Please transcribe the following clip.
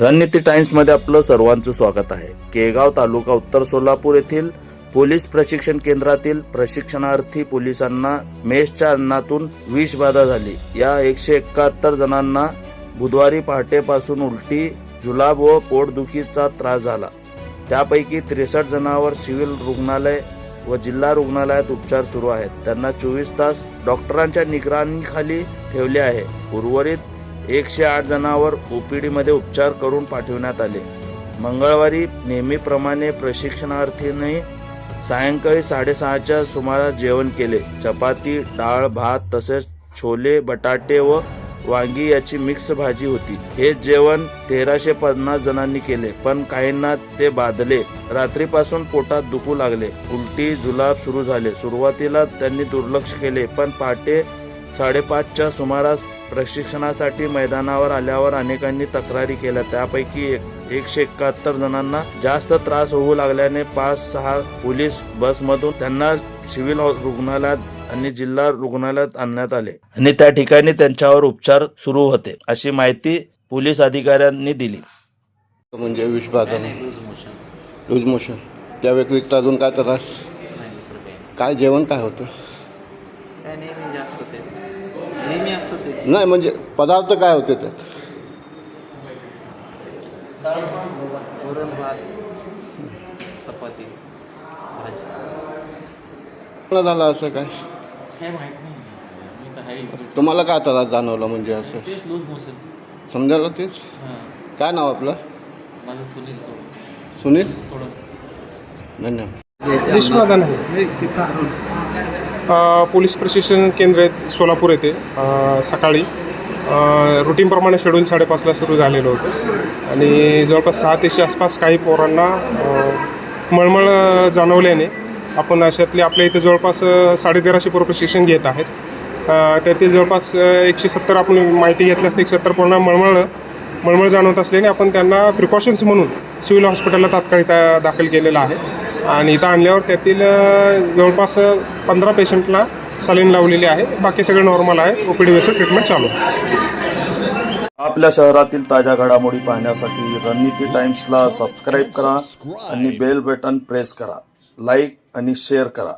रणनीती टाइम्समध्ये आपलं सर्वांचं स्वागत आहे. केगाव तालुका उत्तर सोलापूर येथील पोलीस प्रशिक्षण केंद्रातील प्रशिक्षणार्थी पोलिसांना मेषच्या अन्नातून विषबाधा झाली. या एकशे एकाहत्तर जणांना बुधवारी पहाटेपासून उलटी जुलाब व पोटदुखीचा त्रास झाला. त्यापैकी त्रेसष्ट जणांवर सिव्हिल रुग्णालय व जिल्हा रुग्णालयात उपचार सुरू आहेत. त्यांना चोवीस तास डॉक्टरांच्या निगराणीखाली ठेवले आहे. उर्वरित एकशे आठ जणांवर ओ पी डीमध्ये उपचार करून पाठविण्यात आले. मंगळवारी नेहमीप्रमाणे प्रशिक्षणार्थींनी सायंकाळी साडेसहाच्या सुमारास जेवण केले. चपाती डाळ भात तसेच छोले बटाटे व वांगी याची मिक्स भाजी होती. हे जेवण तेराशे पन्नास जणांनी केले पण काहींना ते बाधले. रात्रीपासून पोटात दुखू लागले. उलटी जुलाब सुरू झाले. सुरुवातीला त्यांनी दुर्लक्ष केले पण पहाटे साडेपाचच्या सुमारास प्रशिक्षणासाठी मैदानावर आल्यावर अनेकांनी तक्रारी केल्या. त्यापैकी एक- एकशे एकाहत्तर जणांना जास्त त्रास होऊ लागल्याने पाच सहा पोलीस बसमधून त्यांना सिव्हिल रुग्णालयात आणि जिल्हा रुग्णालयात आणण्यात आले आणि त्या ठिकाणी त्यांच्यावर उपचार सुरू होते अशी माहिती पोलीस अधिकाऱ्यांनी दिली. म्हणजे विषबाधा नाही लूज मोशन त्या व्यतिरिक्त अजून काय त्रास? काय जेवण काय होतं? नेहमी असतं नाही म्हणजे पदार्थ काय होते त्यात वरण भात चपाती भाजी. न झालं असं काय? काय माहीत नाही. मी तर आहे. तुम्हाला काय त्रास जाणवला म्हणजे असं? तेच लूज मोशन समजायला तेच? काय नाव आपलं? माझं सुनील सोडून सुनील? सोडून धन्यवाद. आहे. पोलीस प्रशिक्षण केंद्र आहेत सोलापूर येथे सकाळी. रुटीनप्रमाणे शेड्यूल साडेपाचला सुरू झालेलं होतं. आणि जवळपास सहा तेशे आसपास काही पोरांना मळमळ जाणवल्याने आपण अशातले आपल्या इथे जवळपास साडेतेराशे पोरं प्रशिक्षण घेत आहेत. त्यातील जवळपास एकशे सत्तर आपण माहिती घेतली असते एकशे सत्तर पोरांना मळमळ मळमळ जाणवत असल्याने आपण त्यांना प्रिकॉशन्स म्हणून सिव्हिल हॉस्पिटलला तात्काळ दाखल केलेलं आहे. आणि इथं आणल्यावर त्यातील जवळपास पंधरा पेशंटला सलीन लावलेली आहे. बाकी सगळे नॉर्मल आहे ओपीडी बेसवर ट्रीटमेंट चालू आपल्या शहरातील ताज्या घडामोडी पाहण्यासाठी रणनीती टाइम्सला सबस्क्राईब करा आणि बेल बटन प्रेस करा. लाईक आणि शेअर करा.